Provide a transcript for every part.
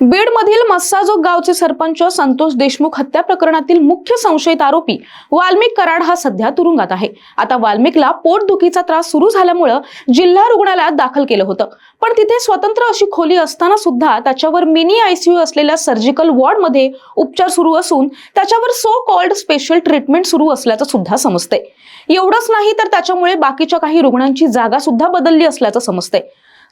बीडमधील मस्साजोग गावचे सरपंच संतोष देशमुख हत्या प्रकरणातील मुख्य संशयित आरोपी वाल्मिक कराड हा सध्या तुरुंगात आहे. आता वाल्मिकला पोटदुखीचा त्रास सुरू झाल्यामुळं जिल्हा रुग्णालयात दाखल केलं होतं. पण तिथे स्वतंत्र अशी खोली असताना सुद्धा त्याच्यावर मिनी आयसीयू असलेल्या सर्जिकल वॉर्डमध्ये उपचार सुरू असून त्याच्यावर सो कॉल्ड स्पेशल ट्रीटमेंट सुरू असल्याचं सुद्धा समजते एवढंच नाही तर त्याच्यामुळे बाकीच्या काही रुग्णांची जागा सुद्धा बदलली असल्याचं समजतंय.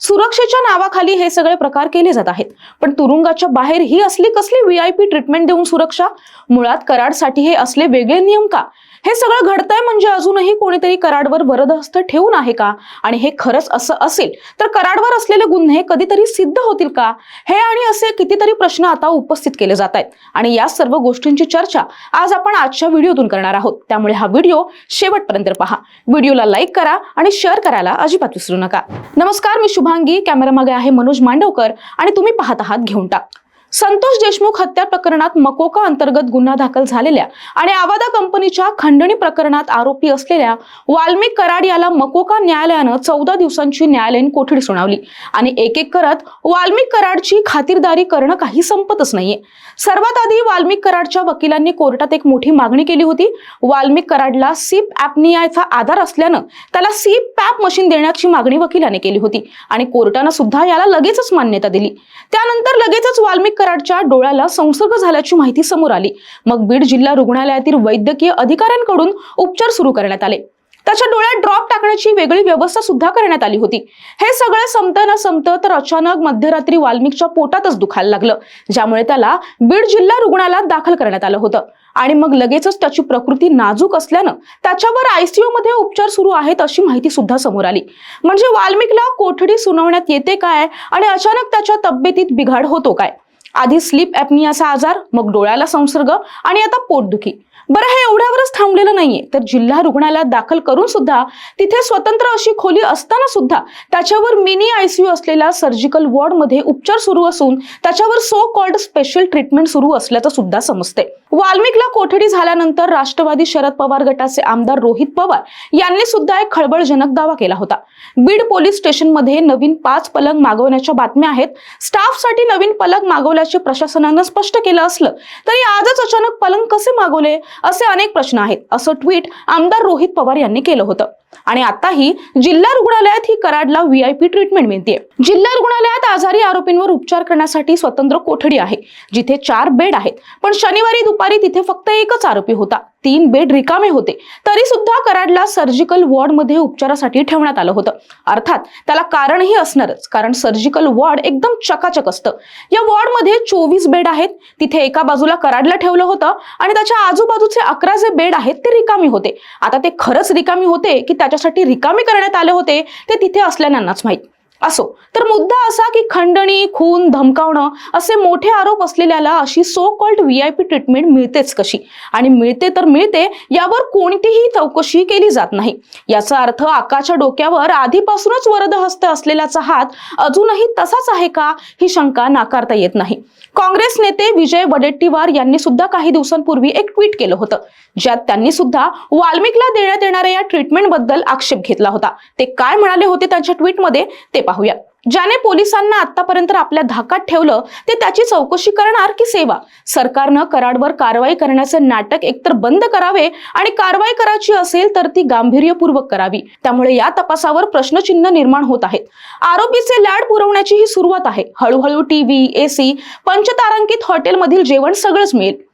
सुरक्षेच्या नावाखाली हे सगळे प्रकार केले जात आहेत. पण तुरुंगाच्या बाहेर ही असली कसली व्हीआयपी ट्रीटमेंट देऊन सुरक्षा? मुळात कराडसाठी हे असले वेगळे नियम का? हे सगळं घडतंय म्हणजे अजूनही कोणीतरी कराडवर वरदहस्त ठेवून आहे का? आणि हे खरंच असं असेल तर कराडवर असलेले गुन्हे कधीतरी सिद्ध होतील का? हे आणि असे कितीतरी प्रश्न आता उपस्थित केले जात आहेत आणि या सर्व गोष्टींची चर्चा आज आपण आजच्या व्हिडिओतून करणार आहोत. त्यामुळे हा व्हिडिओ शेवटपर्यंत पहा. व्हिडिओला लाईक करा आणि शेअर करायला अजिबात विसरू नका. नमस्कार मी शुभांगी. कॅमेरामागे आहे मनोज मांडवकर आणि तुम्ही पाहत आहात घेऊन टाक. संतोष देशमुख हत्या प्रकरणात मकोका अंतर्गत गुन्हा दाखल झालेल्या आणि आवादा कंपनीच्या खंडणी प्रकरणात आरोपी असलेल्या वाल्मिक कराड याला मकोका न्यायालयानं चौदा दिवसांची न्यायालयीन कोठडी सुनावली. आणि एक एक करत वाल्मिक कराडची खातिरदारी करणं काही संपतच नाहीये. सर्वात आधी वाल्मिक कराडच्या वकिलांनी कोर्टात एक मोठी मागणी केली होती. वाल्मिक कराडला सीप ॲपनियाचा आधार असल्यानं त्याला सीप पॅप मशीन देण्याची मागणी वकिलाने केली होती आणि कोर्टानं सुद्धा याला लगेचच मान्यता दिली. त्यानंतर लगेचच वाल्मिक कराडच्या डोळ्याला संसर्ग झाल्याची माहिती समोर आली. मग बीड जिल्हा रुग्णालयातील वैद्यकीय अधिकाऱ्यांकडून उपचार सुरू करण्यात आले. त्याच्या डोळ्यात ड्रॉप टाकण्याची वेगळी व्यवस्था सुद्धा करण्यात आली होती. हे सगळं संपतं न संपतं तर अचानक मध्यरात्री वाल्मिकच्या पोटातच दुखायला लागलं ज्यामुळे त्याला बीड जिल्हा रुग्णालयात दाखल करण्यात आलं होतं. आणि मग लगेचच त्याची प्रकृती नाजूक असल्यानं त्याच्यावर आयसीयू मध्ये उपचार सुरू आहेत अशी माहिती सुद्धा समोर आली. म्हणजे वाल्मिकला कोठडी सुनावण्यात येते काय? आणि अचानक त्याच्या तब्येतीत बिघाड होतो काय? आधी स्लीप ॲपनियाचा आजार मग डोळ्याला संसर्ग आणि आता पोटदुखी. बरं हे एवढ्यावर थांबलेलं नाहीये. तर जिल्हा रुग्णालयात दाखल करून सुद्धा तिथे स्वतंत्र अशी खोली असताना सुद्धा त्याच्यावर मिनी आयसीयू असलेल्या सर्जिकल वॉर्डमध्ये उपचार सुरू असून त्याच्यावर सो कॉल्ड स्पेशल ट्रीटमेंट सुरू असल्याचं सुद्धा समजते वाल्मिकला कोठडी झाल्यानंतर राष्ट्रवादी शरद पवार गटाचे आमदार रोहित पवार यांनी सुद्धा एक खळबळजनक दावा केला होता. बीड पोलीस स्टेशनमध्ये नवीन पाच पलंग मागवण्याच्या बातम्या आहेत. स्टाफसाठी नवीन पलंग मागवल्याचे प्रशासनानं स्पष्ट केलं असलं तरी आजच अचानक पलंग कसे मागवले? असे अनेक प्रश्न आहेत असं ट्विट आमदार रोहित पवार यांनी केलं होतं. आणि आताही जिल्हा रुग्णालयात ही कराडला व्हीआयपी ट्रीटमेंट मिळते जिल्हा रुग्णालयात आजारी आरोपींवर उपचार करण्यासाठी स्वतंत्र कोठडी आहे जिथे चार बेड आहेत. पण शनिवारी दुपारी तिथे फक्त एकच आरोपी होता. तीन बेड रिकामे होते. तरी सुद्धा कराडला सर्जिकल वॉर्डमध्ये उपचारासाठी ठेवण्यात आलं होतं. अर्थात त्याला कारणही असणारच कारण सर्जिकल वॉर्ड एकदम चकाचक असतं. या वॉर्डमध्ये चोवीस बेड आहेत. तिथे एका बाजूला कराडला ठेवलं होतं आणि त्याच्या आजूबाजूचे अकरा जे बेड आहेत ते रिकामी होते. आता ते खरंच रिकामी होते की त्याच्यासाठी रिकामी करण्यात आले होते ते तिथे असलेल्यांनाच माहीत. असो. तर मुद्दा असा की खंडणी खून धमकावणं असे मोठे आरोप असलेल्याला अशी so called V I P treatment मिळतेच कशी? आणि मिळते तर मिळते यावर कोणतीही चौकशी केली जात नाही. याचा अर्थ आकाच्या डोक्यावर आधीपासूनच वरदहस्त असलेल्याचा हात अजूनही तसाच आहे का? ही शंका नाकारता येत नाही. काँग्रेस नेते विजय वडेट्टीवार यांनी सुद्धा काही दिवसांपूर्वी एक ट्विट केलं होतं ज्यात त्यांनी सुद्धा वाल्मिकला देण्यात येणाऱ्या या ट्रीटमेंटबद्दल आक्षेप घेतला होता. ते काय म्हणाले होते त्यांच्या ट्विटमध्ये ते पाहूया. ज्याने पोलिसांना आतापर्यंत आपल्या धाकात ठेवलं ते त्याची चौकशी करणार की सेवा? सरकारनं कराडवर कारवाई करण्याचे नाटक एकतर बंद करावे आणि कारवाई करायची असेल तर ती गांभीर्यपूर्वक करावी. त्यामुळे या तपासावर प्रश्नचिन्ह निर्माण होत आहेत. आरोपीचे लाड पुरवण्याची ही सुरुवात आहे. हळूहळू टीव्ही एसी पंचतारांकित हॉटेलमधील जेवण सगळंच मिळेल.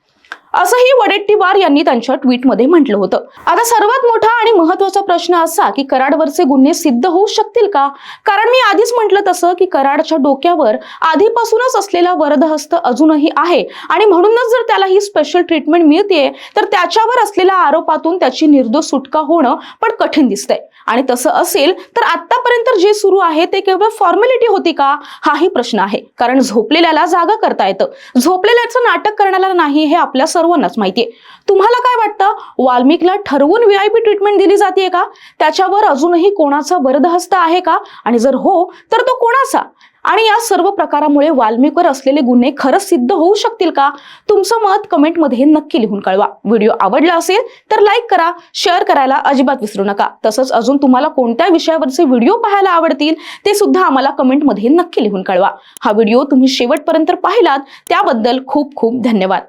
असंही वडेट्टीवार यांनी त्यांच्या ट्विटमध्ये म्हटलं होतं. आता सर्वात मोठा आणि महत्त्वाचा प्रश्न असा की कराडवरचे गुन्हे सिद्ध होऊ शकतील का? कारण मी आधीच म्हटलं तसं की कराडच्या डोक्यावर आधीपासूनच असलेला वरदहस्त अजूनही आहे. आणि म्हणूनच जर त्याला ही स्पेशल ट्रीटमेंट मिळते तर त्याच्यावर असलेल्या आरोपातून त्याची निर्दोष सुटका होणं पण कठीण दिसतंय. आणि तसं असेल तर आतापर्यंत जे सुरू आहे ते केवळ फॉर्मॅलिटी होती का? हाही प्रश्न आहे. कारण झोपलेल्याला जागा करता येतं. झोपलेल्याचं नाटक करण्याला नाही हे आपल्या सर्वांनाच माहितीये. तुम्हाला काय वाटतं? वाल्मिकला ठरवून व्हीआयपी ट्रीटमेंट दिली जाते का? त्याच्यावर अजूनही कोणाचा वरदहस्त आहे का? आणि जर हो तर तो कोणाचा? आणि या सर्व प्रकारामुळे वाल्मिकवर असलेले गुन्हे खरंच सिद्ध होऊ शकतील का? तुमचं मत कमेंटमध्ये नक्की लिहून कळवा. व्हिडिओ आवडला असेल तर लाईक करा शेअर करायला अजिबात विसरू नका. तसंच अजून तुम्हाला कोणत्या विषयावरचे व्हिडिओ पाहायला आवडतील ते सुद्धा आम्हाला कमेंटमध्ये नक्की लिहून कळवा. हा व्हिडिओ तुम्ही शेवटपर्यंत पाहिलात त्याबद्दल खूप खूप धन्यवाद.